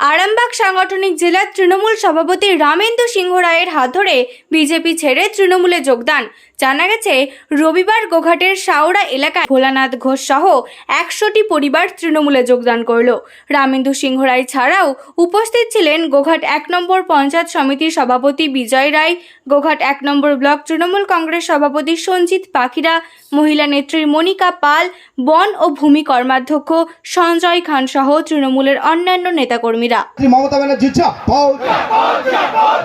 আরামবাগ সাংগঠনিক জেলার তৃণমূল সভাপতি রামেন্দু সিংহ রায়ের হাত ধরে বিজেপি ছেড়ে তৃণমূলে যোগদান। জানা গেছে রবিবার গোঘাটের শাওড়া এলাকায় ভোলানাথ ঘোষ সহ একশোটি পরিবার তৃণমূলে যোগদান করল রামেন্দু সিংহ রায় ছাড়াও উপস্থিত ছিলেন গোঘাট এক নম্বর পঞ্চায়েত সমিতির সভাপতি বিজয় রায় গোঘাট এক নম্বর ব্লক তৃণমূল কংগ্রেস সভাপতি সঞ্জিত পাখিরা মহিলা নেত্রী মনিকা পাল বন ও ভূমি কর্মাধ্যক্ষ সঞ্জয় খান সহ তৃণমূলের অন্যান্য নেতাকর্মীরা মমতা ব্যানার্জি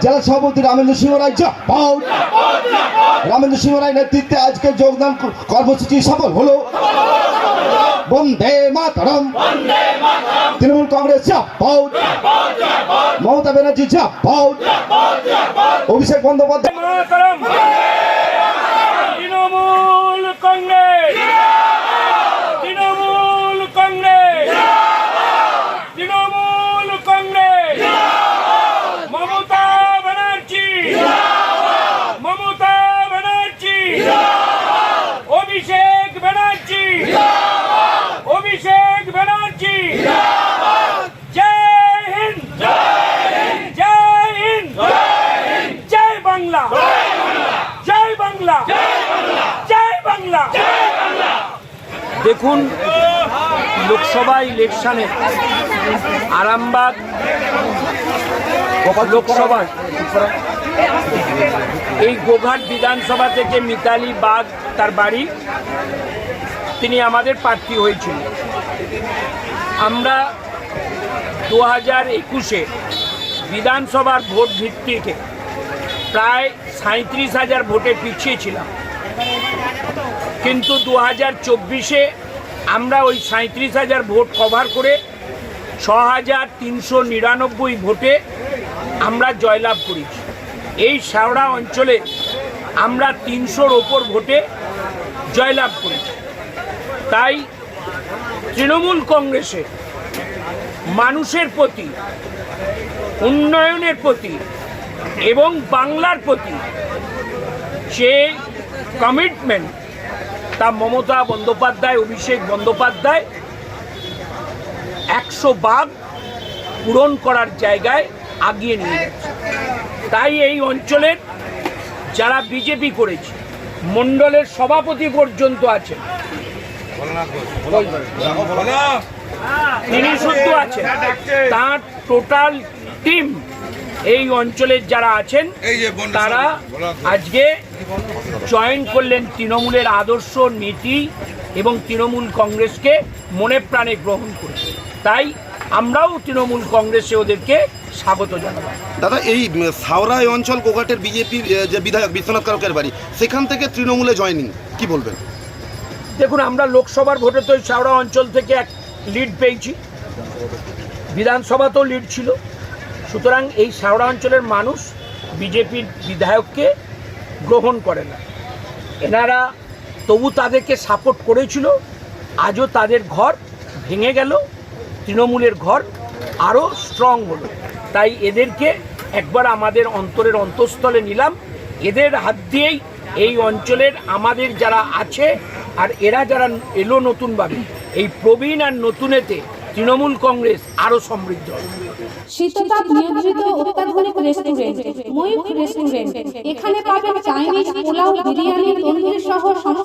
জেলা সভাপতি রামেন্দ্র সিংহ রায় রামেন্দ্র সিংহ রায় নেতৃত্বে আজকে যোগদান কর্মসূচি সফল হলো। বন্দে মাতরম। তৃণমূল কংগ্রেস যা পাও মমতা ব্যানার্জি যা পাও অভিষেক বন্দ্যোপাধ্যায় মাতরম তৃণমূল কংগ্রেস তৃণমূল কংগ্রেস তৃণমূল কংগ্রেস মমতা ব্যানার্জি মমতা ব্যানার্জি অভিষেক ব্যানার্জি অভিষেক ব্যানার্জি। জয় হিন্দ। জয় হিন্দ। জয় বাংলা। জয় বাংলা। জয় বাংলা। দেখুন লোকসভা ইলেকশনে আরামবাগ লোকসভায় এই গোঘাট বিধানসভা থেকে মিতালি বাগ তার বাড়ি। তিনি আমাদের প্রার্থী হয়েছিল আমরা দু হাজার একুশে বিধানসভার ভোট ভিত্তিকে প্রায় সাঁত্রিশ হাজার ভোটে পিছিয়ে ছিলাম কিন্তু দু হাজার চব্বিশে আমরা ওই সাঁত্রিশ হাজার ভোট কভার করে ছ হাজার তিনশো নিরানব্বই ভোটে আমরা জয়লাভ করেছি। এই শাওড়া অঞ্চলে আমরা তিনশোর ওপর ভোটে জয়লাভ করেছি। তাই তৃণমূল কংগ্রেসে মানুষের প্রতি, উন্নয়নের প্রতি এবং বাংলার প্রতি যে কমিটমেন্ট তা মমতা বন্দ্যোপাধ্যায়, অভিষেক বন্দ্যোপাধ্যায় একশো বাঘ পূরণ করার জায়গায় আগিয়ে নিয়ে যাচ্ছে তাই এই অঞ্চলের যারা বিজেপি করেছে, মণ্ডলের সভাপতি পর্যন্ত আছেন তিনি শুদ্ধ আছেন তার টোটাল টিম এই অঞ্চলের যারা আছেন এই যে বন্যা তারা আজকে জয়েন করলেন তৃণমূলের আদর্শ নীতি এবং তৃণমূল কংগ্রেসকে মনে প্রাণে গ্রহণ করে। তাই আমরাও তৃণমূল কংগ্রেসে ওদেরকে স্বাগত জানাব। দাদা এই উম, সাওরা এই অঞ্চল গোঘাটের বিজেপি যে বিধায়ক বিশ্বনাথ কারকের বাড়ি সেখান থেকে তৃণমূলে জয়নিং কি বলবেন? দেখুন, আমরা লোকসভার ভোটে তো শাওড়া অঞ্চল থেকে এক লিড পেয়েছি। বিধানসভাতেও লিড ছিল। সুতরাং এই শাওড়া অঞ্চলের মানুষ বিজেপির বিধায়ককে গ্রহণ করে না। এনারা তবু তাদেরকে সাপোর্ট করেছিল। আজও তাদের ঘর ভেঙে গেল। তৃণমূলের ঘর আরও স্ট্রং হলো। তাই এদেরকে একবার আমাদের অন্তরের অন্তঃস্থলে নিলাম। এদের হাত দিয়েই এই অঞ্চলের আমাদের যারা আছে আর এরা যারা এলো নতুনভাবে, এই প্রবীণ আর নতুনেতে তৃণমূল কংগ্রেস আরও সমৃদ্ধ শীততাপ নিয়ন্ত্রিত অত্যাধুনিক রেস্টুরেন্ট ময়ূখ রেস্টুরেন্ট এখানে পাবেন চাইনিজ পোলাও, বিরিয়ানি, তন্দুরি সহ সমস্ত